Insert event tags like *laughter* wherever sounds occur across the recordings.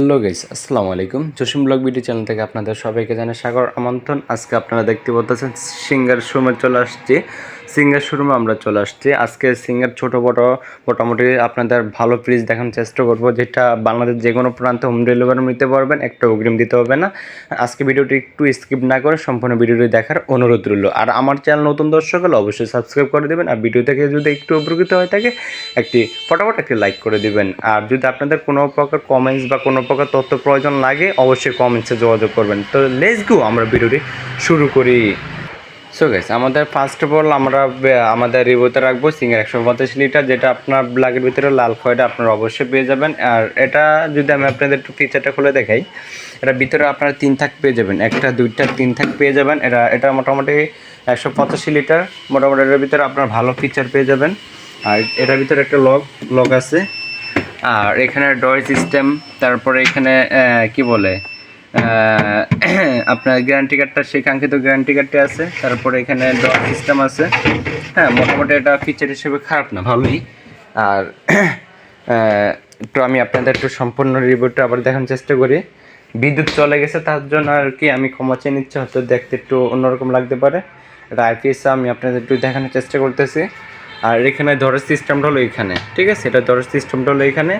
Hello guys, আসসালামু আলাইকুম। Jasim blog video channel থেকে আপনাদের সবাইকে জানাই সাগর আমন্ত্রণ। আজকে আপনারা দেখতে পাচ্ছেন সিঙ্গার সময় চলে আসছি। সিঙ্গার শোরুমে আমরা চলে আসছি। আজকে সিঙ্গার ছোট বড় মোটামুটি আপনাদের ভালো ফ্রিজ দেখানোর চেষ্টা করব, যেটা বাংলাদেশ যে কোনো প্রান্তে হোম ডেলিভারি নিতে পারবেন, একটা অগ্রিম দিতে হবে না। আজকে ভিডিওটি একটু স্কিপ না করে সম্পূর্ণ ভিডিওটি দেখার অনুরোধ রইল। আর আমার চ্যানেল নতুন দর্শক হলে অবশ্যই সাবস্ক্রাইব করে দেবেন, আর ভিডিও থেকে যদি একটু উপকৃত হয়ে থাকে, একটি ফটাফট একটি লাইক করে দিবেন। আর যদি আপনাদের কোনো প্রকার কমেন্টস বা কোনো প্রকার তথ্য প্রয়োজন লাগে, অবশ্যই কমেন্টসে যোগাযোগ করবেন। তো লেটস গো আমরা ভিডিওটি শুরু করি। সো গাইস আমাদের ফার্স্ট অফ অল আমরা আমাদের রিভিউতে রাখব সিঙ্গার একশো পঁচাশি লিটার, যেটা আপনার ব্ল্যাকের ভিতরে লাল খয়টা আপনারা অবশ্যই পেয়ে যাবেন। আর এটা যদি আমি আপনাদের একটু ফিচারটা খুলে দেখাই, এটা ভিতরে আপনারা তিন থাক পেয়ে যাবেন। একটা, দুইটা, তিন থাক পেয়ে যাবেন। এটা এটা মোটামুটি একশো পঁচাশি লিটার। মোটামুটি এটার ভিতরে আপনার ভালো ফিচার পেয়ে যাবেন। আর এটার ভিতরে একটা লক লক আছে। আর এখানে ডয় সিস্টেম তারপরে এখানে কি বলে? *clears throat* আপনার গ্যারান্টি কার্ডটা সেই কাঙ্ক্ষিত গ্যারান্টি কার্ডটি আছে। তারপরে এখানে ডর সিস্টেম আছে। হ্যাঁ মোটামুটি এটা ফিচার হিসেবে খারাপ না, ভালোই। আর *clears throat* একটু আমি আপনাদের একটু সম্পূর্ণ রিভিউটা আবার দেখানোর চেষ্টা করি। বিদ্যুৎ চলে গেছে, তার জন্য আর কি আমি ক্ষমা চেয়ে নিচ্ছি, হয়তো দেখতে একটু অন্যরকম লাগতে পারে। এটা আইপিএস আমি আপনাদের একটু দেখানোর চেষ্টা করতেছি। আর এখানে ধরার সিস্টেমটা হলো এখানে, ঠিক আছে? এটা ধরার সিস্টেমটা হলো এখানে।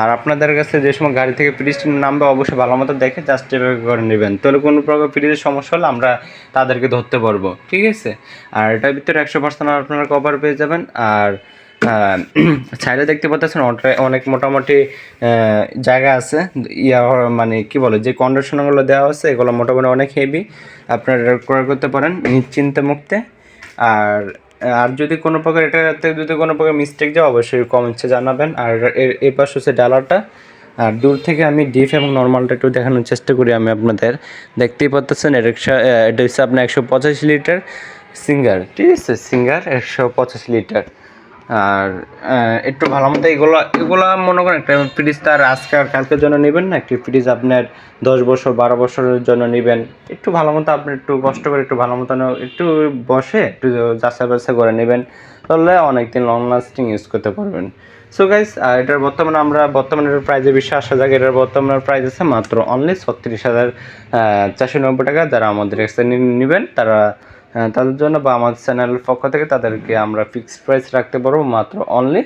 আর আপনাদের কাছে যে সময় গাড়ি থেকে ফ্রিজ নামবে অবশ্যই ভালো মতো দেখে জাস্ট এভাবে করে নেবেন। তাহলে কোনো প্রকার ফ্রিজের সমস্যা হলে আমরা তাদেরকে ধরতে পারব, ঠিক আছে? আর এটার ভিতরে একশো পার্সেন্ট আপনারা কভার পেয়ে যাবেন। আর সাইডে *clears throat* দেখতে পাচ্ছেন অনেক মোটামুটি জায়গা আছে। ইয়া মানে কি বলে, যে কন্ডিশনগুলো দেওয়া আছে, এগুলো মোটামুটি অনেক হেভি আপনারা ক্রয় করতে পারেন নিশ্চিন্তে মুক্তে। আর আর যদি কোনো প্রকার এটাতে যদি কোনো প্রকার মিস্টেক যায়, অবশ্যই কমেন্টসে জানাবেন। আর এর, এ পাশে হচ্ছে ডালারটা আর দূর থেকে আমি ডিপ এবং নর্মালটা একটু দেখানোর চেষ্টা করি আমি আপনাদের। দেখতেই পাচ্ছেন এটা এটা হচ্ছে আপনার একশো পঁচাশি লিটার সিঙ্গার ঠিক আছে সিঙ্গার একশো পঁচাশি লিটার আর একটু ভালো মতো এগুলো এগুলো মনে করেন একটা ফ্রিজ তার আজকে আর কালকের জন্য নেবেন না, একটি ফ্রিজ আপনার দশ বছর, বারো বছরের জন্য নেবেন। একটু ভালো মতো আপনি একটু কষ্ট করে একটু ভালো মতো একটু বসে একটু যাচাই বাছাই করে নেবেন, তাহলে অনেকদিন লং লাস্টিং ইউজ করতে পারবেন। সো গাইস আর এটার বর্তমানে আমরা, বর্তমানে এটার প্রাইজে বেশি আসা যাক, এটার বর্তমানে প্রাইস আছে মাত্র অনলি ছত্রিশ হাজার চারশো নব্বই টাকা। যারা আমাদের কাছে নেবেন, তারা তাদের জন্য বা আমাদের চ্যানেলের পক্ষ থেকে তাদেরকে আমরা ফিক্সড প্রাইস রাখতে পারব মাত্র অনলি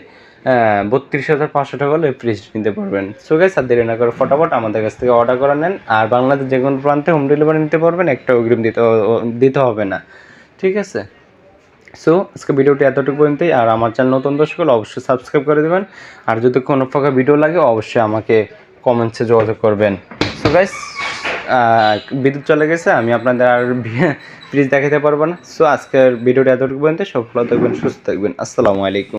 বত্রিশ হাজার পাঁচশো টাকা হলে ফ্রিজ নিতে পারবেন। সো গাইস আর দেরি না করে ফটাফট আমাদের কাছ থেকে অর্ডার করে নেন, আর বাংলাদেশ যে কোনো প্রান্তে হোম ডেলিভারি নিতে পারবেন, একটা অগ্রিম দিতে দিতে হবে না। ঠিক আছে? সো আজকে ভিডিওটি এতটুকু পর্যন্তই, আর আমার চ্যানেল নতুন দর্শক হলে অবশ্যই সাবস্ক্রাইব করে দেবেন, আর যদি কোনো প্রকার ভিডিও লাগে, অবশ্যই আমাকে কমেন্টসে যোগাযোগ করবেন। সো গাইস বিদ্যুৎ চলে গেছে, আমি আপনাদের আর *laughs* ফ্রিজ দেখাতে পারব না। সো আজকের ভিডিওটা এতটুকু পর্যন্ত। সফল থাকবেন, সুস্থ থাকবেন। আসসালামু আলাইকুম।